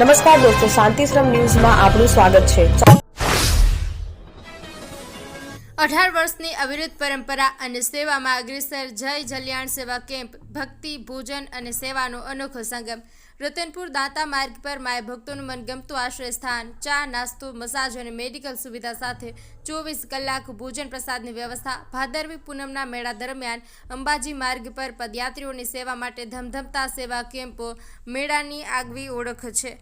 નમસ્કાર દોસ્તો શાંતિશ્રમ ન્યૂઝમાં આપનું સ્વાગત છે. અઢાર વર્ષની અવિરત પરંપરા અને સેવામાં અગ્રેસર જય જલ્યાણ સેવા કેમ્પ, ભક્તિ, ભોજન અને સેવાનો અનોખો સંગમ. રતનપુર દાંતા માર્ગ પર માય ભક્તોનું મનગમતું આશ્રય સ્થાન, ચા, નાસ્તો, મસાજ અને મેડિકલ સુવિધા સાથે ચોવીસ કલાક ભોજન પ્રસાદની વ્યવસ્થા ભાદરવી પૂનમના મેળા દરમિયાન અંબાજી માર્ગ પર પદયાત્રીઓની સેવા માટે ધમધમતા સેવા કેમ્પો મેળાની આગવી ઓળખ છે.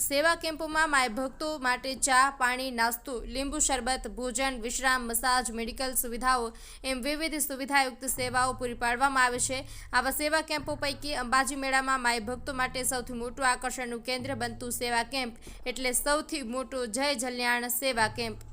સેવા કેમ્પોમાં માય ભક્તો માટે ચા, પાણી, નાસ્તો, લીંબુ શરબત, ભોજન, વિશ્રામ, મસાજ, મેડિકલ સુવિધાઓ એમ વિવિધ સુવિધાયુક્ત સેવાઓ પૂરી પાડવામાં આવે છે. આવા સેવા કેમ્પો પૈકી અંબાજી મેળામાં માય ભક્તો માટે સૌથી મોટું આકર્ષણનું કેન્દ્ર બનતું સેવા કેમ્પ એટલે સૌથી મોટું જય જલ્યાણ સેવા કેમ્પ.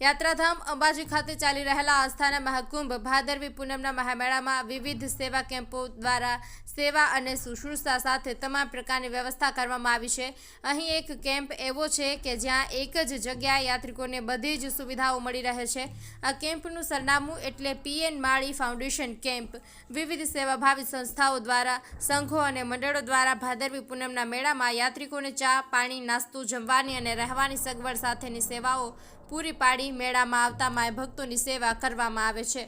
યાત્રાધામ અંબાજી ખાતે ચાલી રહેલા આસ્થાના મહાકુંભ ભાદરવી પૂનમના મહામેળામાં વિવિધ સેવા કેમ્પો દ્વારા સેવા અને શુશ્રૂષા સાથે તમામ પ્રકારની વ્યવસ્થા કરવામાં આવી છે. અહીં એક કેમ્પ એવો છે કે જ્યાં એક જ જગ્યાએ યાત્રિકોને બધી જ સુવિધાઓ મળી રહે છે. આ કેમ્પનું સરનામું એટલે પીએન માળી ફાઉન્ડેશન કેમ્પ. વિવિધ સેવાભાવી સંસ્થાઓ દ્વારા, સંઘો અને મંડળો દ્વારા ભાદરવી પૂનમના મેળામાં યાત્રિકોને ચા, પાણી, નાસ્તો, જમવાની અને રહેવાની સગવડ સાથેની સેવાઓ પૂરી પાડી મેળામાં આવતા માય ભક્તોની સેવા કરવામાં આવે છે.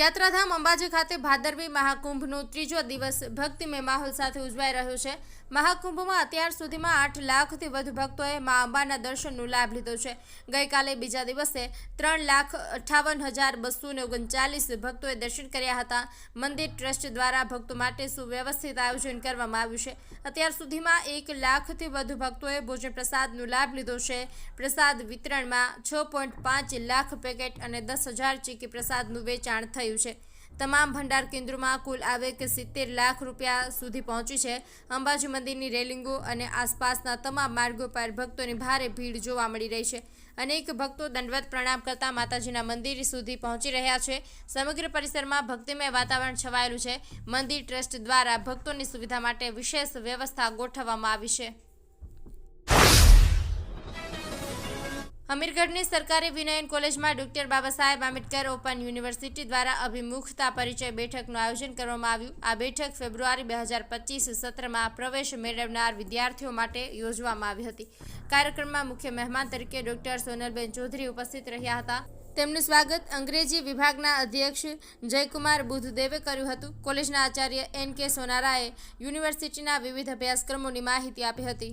યાત્રાધામ અંબાજી ખાતે ભાદરવી મહાકુંભનો ત્રીજો દિવસ ભક્તિમય માહોલ સાથે ઉજવાઈ રહ્યો છે. મહાકુંભમાં અત્યાર સુધીમાં આઠ લાખથી વધુ ભક્તોએ મા અંબાના દર્શનનો લાભ લીધો છે. ગઈકાલે બીજા દિવસે ત્રણ લાખ અઠ્ઠાવન હજાર બસો ને ઓગણચાલીસ ભક્તોએ દર્શન કર્યા હતા. મંદિર ટ્રસ્ટ દ્વારા ભક્તો માટે સુવ્યવસ્થિત આયોજન કરવામાં આવ્યું છે. અત્યાર સુધીમાં એક લાખથી વધુ ભક્તોએ ભોજન પ્રસાદનો લાભ લીધો છે. પ્રસાદ વિતરણમાં છ પોઈન્ટ પાંચ લાખ પેકેટ અને દસ હજાર ચીકી પ્રસાદનું વેચાણ થયું છે. તમામ ભંડાર કેન્દ્રોમાં કુલ આવક સિત્તેર લાખ રૂપિયા સુધી પહોંચી છે. અંબાજી મંદિરની રેલિંગો અને આસપાસના તમામ માર્ગો પર ભક્તોની ભારે ભીડ જોવા મળી રહી છે. અનેક ભક્તો દંડવત પ્રણામ કરતા માતાજીના મંદિર સુધી પહોંચી રહ્યા છે. સમગ્ર પરિસરમાં ભક્તિમય વાતાવરણ છવાયેલું છે. મંદિર ટ્રસ્ટ દ્વારા ભક્તોની સુવિધા માટે વિશેષ વ્યવસ્થા ગોઠવવામાં આવી છે. અમીરગઢની સરકારી વિનયન કોલેજમાં doctor Baba Saheb Ambedkar open university દ્વારા અભિમુખતા પરિચય બેઠકનું આયોજન કરવામાં આવ્યું. આ બેઠક ફેબ્રુઆરી બે હજાર પચીસ સત્રમાં પ્રવેશ મેળવનાર વિદ્યાર્થીઓ માટે યોજવામાં આવી હતી. કાર્યક્રમમાં મુખ્ય મહેમાન તરીકે ડોક્ટર સોનલબેન ચૌધરી ઉપસ્થિત રહ્યા હતા. તેમનું સ્વાગત અંગ્રેજી વિભાગના અધ્યક્ષ જયકુમાર બુધદેવે કર્યું હતું. કોલેજના આચાર્ય એન કે સોનારાએ યુનિવર્સિટીના વિવિધ અભ્યાસક્રમોની માહિતી આપી હતી.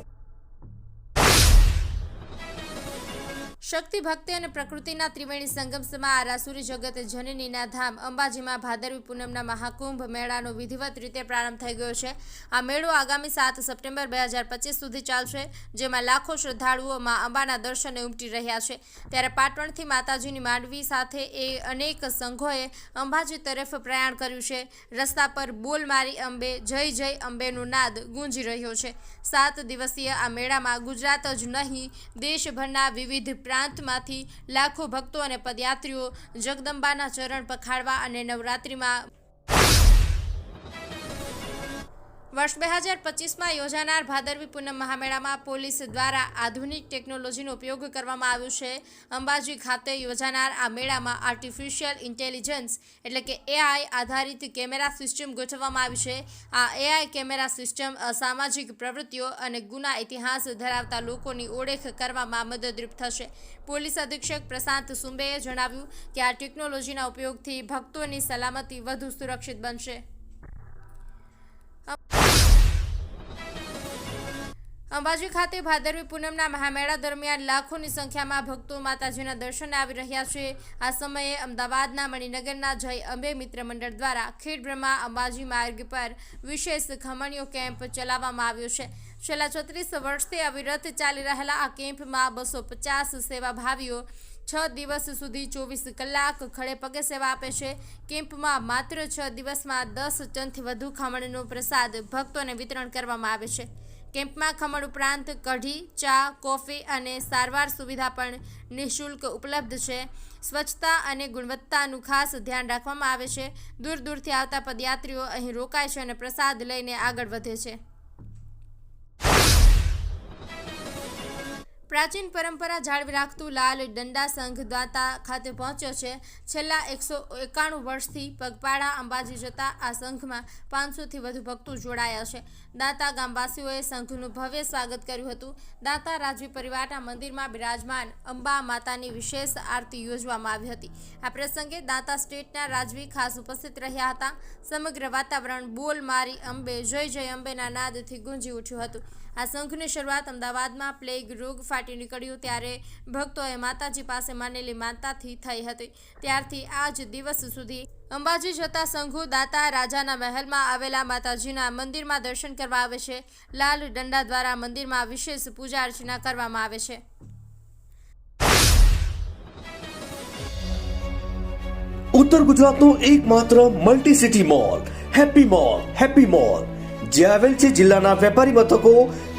શક્તિ ભક્તિ અને પ્રકૃતિના ત્રિવેણી સંગમ સમા રાસુરી જગત જનનીના ધામ અંબાજીમાં ભાદરવી પૂનમના મહાકુંભ મેળાનો વિધિવત રીતે પ્રારંભ થઈ ગયો છે. આ મેળો આગામી સાત સપ્ટેમ્બર બે હજાર પચીસ સુધી ચાલશે, જેમાં લાખો શ્રદ્ધાળુઓ માં અંબાના દર્શને ઉમટી રહ્યા છે. ત્યારે પાટણથી માતાજીની માંડવી સાથે એ અનેક સંઘોએ અંબાજી તરફ પ્રયાણ કર્યું છે. રસ્તા પર બોલ મારી અંબે, જય જય અંબેનો નાદ ગુંજી રહ્યો છે. સાત દિવસીય આ મેળામાં ગુજરાત જ નહીં, દેશભરના વિવિધ પ્રાંતમાંથી લાખો ભક્તો અને પદયાત્રીઓ જગદંબાના ચરણ પખાડવા અને નવરાત્રિમાં વર્ષ બે હજાર પચીસમાં યોજાનાર ભાદરવી પૂનમ મહામેળામાં પોલીસ દ્વારા આધુનિક ટેકનોલોજીનો ઉપયોગ કરવામાં આવ્યો છે. અંબાજી ખાતે યોજાનાર આ મેળામાં આર્ટિફિશિયલ ઇન્ટેલિજન્સ એટલે કે એઆઈ આધારિત કેમેરા સિસ્ટમ ગોઠવવામાં આવી છે. આ એઆઈ કેમેરા સિસ્ટમ અસામાજિક પ્રવૃત્તિઓ અને ગુના ઇતિહાસ ધરાવતા લોકોની ઓળખ કરવામાં મદદરૂપ થશે. પોલીસ અધિક્ષક પ્રશાંત સુંબેએ જણાવ્યું કે આ ટેકનોલોજીના ઉપયોગથી ભક્તોની સલામતી વધુ સુરક્ષિત બનશે. અંબાજી ખાતે ભાદરવી પૂનમના મહામેળા દરમિયાન લાખોની સંખ્યામાં ભક્તો માતાજીના દર્શને આવી રહ્યા છે. આ સમયે અમદાવાદના મણિનગરના જય અંબે મિત્ર મંડળ દ્વારા ખેડ અંબાજી માર્ગ પર વિશેષ ખમણીયો કેમ્પ ચલાવવામાં આવ્યો છે. છેલ્લા છત્રીસ વર્ષથી અવિરત ચાલી રહેલા આ કેમ્પમાં બસો પચાસ સેવાભાવીઓ છ દિવસ સુધી ચોવીસ કલાક ખડે પગે સેવા આપે છે. કેમ્પમાં માત્ર છ દિવસમાં દસ ટનથી વધુ ખમણનો પ્રસાદ ભક્તોને વિતરણ કરવામાં આવે છે. કેમ્પમાં ખમણ ઉપરાંત કઢી, ચા, કોફી અને સારવાર સુવિધા પણ નિઃશુલ્ક ઉપલબ્ધ છે. સ્વચ્છતા અને ગુણવત્તાનું ખાસ ધ્યાન રાખવામાં આવે છે. દૂર દૂરથી આવતા પદયાત્રીઓ અહીં રોકાય છે અને પ્રસાદ લઈને આગળ વધે છે. પ્રાચીન પરંપરા જાળવી રાખતું લાલ દંડા સંઘ દ્વાતા ખાતે પહોંચ્યો છે. છેલ્લા એકસો એકાણું વર્ષથી પગપાળા અંબાજી જતા આ સંઘમાં પાંચસોથી વધુ ભક્તો જોડાયા છે. દાતા ગામવાસીઓએ સંઘનું ભવ્ય સ્વાગત કર્યું હતું. દાતા રાજવી પરિવારના મંદિરમાં બિરાજમાન અંબા માતાની વિશેષ આરતી યોજવામાં આવી હતી. આ પ્રસંગે દાતા સ્ટેટના રાજવી ખાસ ઉપસ્થિત રહ્યા હતા. સમગ્ર વાતાવરણ બોલ મારી અંબે, જય જય અંબેના નાદથી ગુંજી ઉઠ્યું હતું. આ સંઘની શરૂઆત અમદાવાદમાં પ્લેગ રોગ ફાટી નીકળ્યું ત્યારે ભક્તોએ માતાજી પાસે માનેલી માનતાથી થઈ હતી. ત્યારથી આજ દિવસ સુધી અંબાજી જતા સંઘુ દાતા રાજાના મહેલમાં આવેલા માતાજીના મંદિરમાં દર્શન કરવા આવે છે. લાલ દંડા દ્વારા મંદિરમાં વિશેષ પૂજા અર્ચના કરવામાં આવે છે. ઉત્તર ગુજરાતનું એકમાત્ર multi city mall happy mall happy mall જે આવેલ છે જિલ્લાના વેપારી મથકો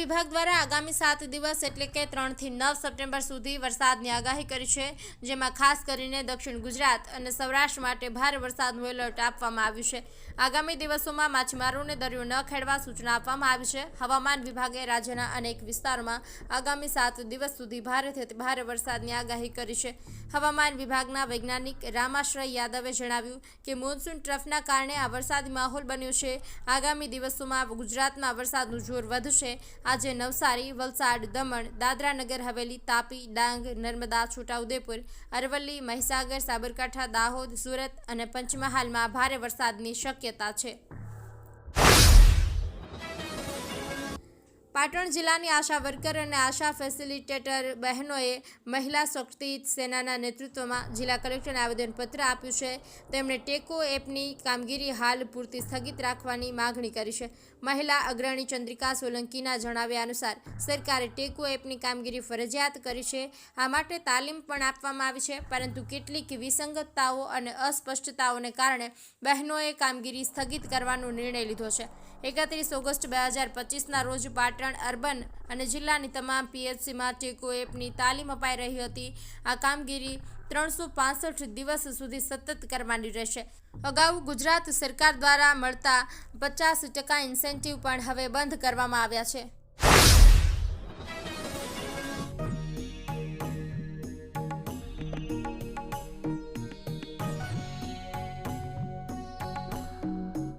વિભાગ દ્વારા આગામી સાત દિવસ એટલે કે ત્રણથી નવ સપ્ટેમ્બર સુધી વરસાદની આગાહી કરી છે, જેમાં ખાસ કરીને દક્ષિણ ગુજરાત અને સૌરાષ્ટ્ર માટે ભારે વરસાદનું એલર્ટ આપવામાં આવ્યું છે. આગામી દિવસોમાં માછીમારોને દરિયો ન ખેડવા સૂચના આપવામાં આવી છે. હવામાન વિભાગે રાજ્યના અનેક વિસ્તારોમાં આગામી સાત દિવસ સુધી ભારેથી ભારે વરસાદની આગાહી કરી છે. હવામાન વિભાગના વૈજ્ઞાનિક રામાશ્રય યાદવે જણાવ્યું કે મોન્સૂન ટ્રફના કારણે આ વરસાદી માહોલ બન્યો છે. આગામી દિવસોમાં ગુજરાતમાં વરસાદનું જોર વધશે. આજે નવસારી, વલસાડ, દમણ દાદરા નગર હવેલી, તાપી, ડાંગ, નર્મદા, છોટાઉદેપુર, અરવલ્લી, મહીસાગર, સાબરકાંઠા, દાહોદ, સુરત અને પંચમહાલમાં ભારે વરસાદની શક્યતા છે. પાટણ જિલ્લાની આશા વર્કર અને આશા ફેસિલિટેટર બહેનોએ મહિલા શક્તિ સેનાના નેતૃત્વમાં જિલ્લા કલેક્ટરને આવેદનપત્ર આપ્યું છે. તેમણે ટેકો એપની કામગીરી હાલ પૂરતી સ્થગિત રાખવાની માગણી કરી છે. મહિલા અગ્રણી ચંદ્રિકા સોલંકીના જણાવ્યા અનુસાર, સરકારે ટેકો એપની કામગીરી ફરજિયાત કરી છે. આ માટે તાલીમ પણ આપવામાં આવી છે, પરંતુ કેટલીક વિસંગતતાઓ અને અસ્પષ્ટતાઓને કારણે બહેનોએ કામગીરી સ્થગિત કરવાનો નિર્ણય લીધો છે. એકત્રીસ ઓગસ્ટ બે હજાર પચીસના રોજ પાટણ અર્બન અને જિલ્લાની તમામ પીએચસીમાં ટેકો એપની તાલીમ અપાઈ રહી હતી. આ કામગીરી ત્રણસો પાસઠ દિવસ સુધી સતત કરવાની રહેશે. અગાઉ ગુજરાત સરકાર દ્વારા મળતા પચાસ ટકા ઇન્સેન્ટિવ પણ હવે બંધ કરવામાં આવ્યા છે.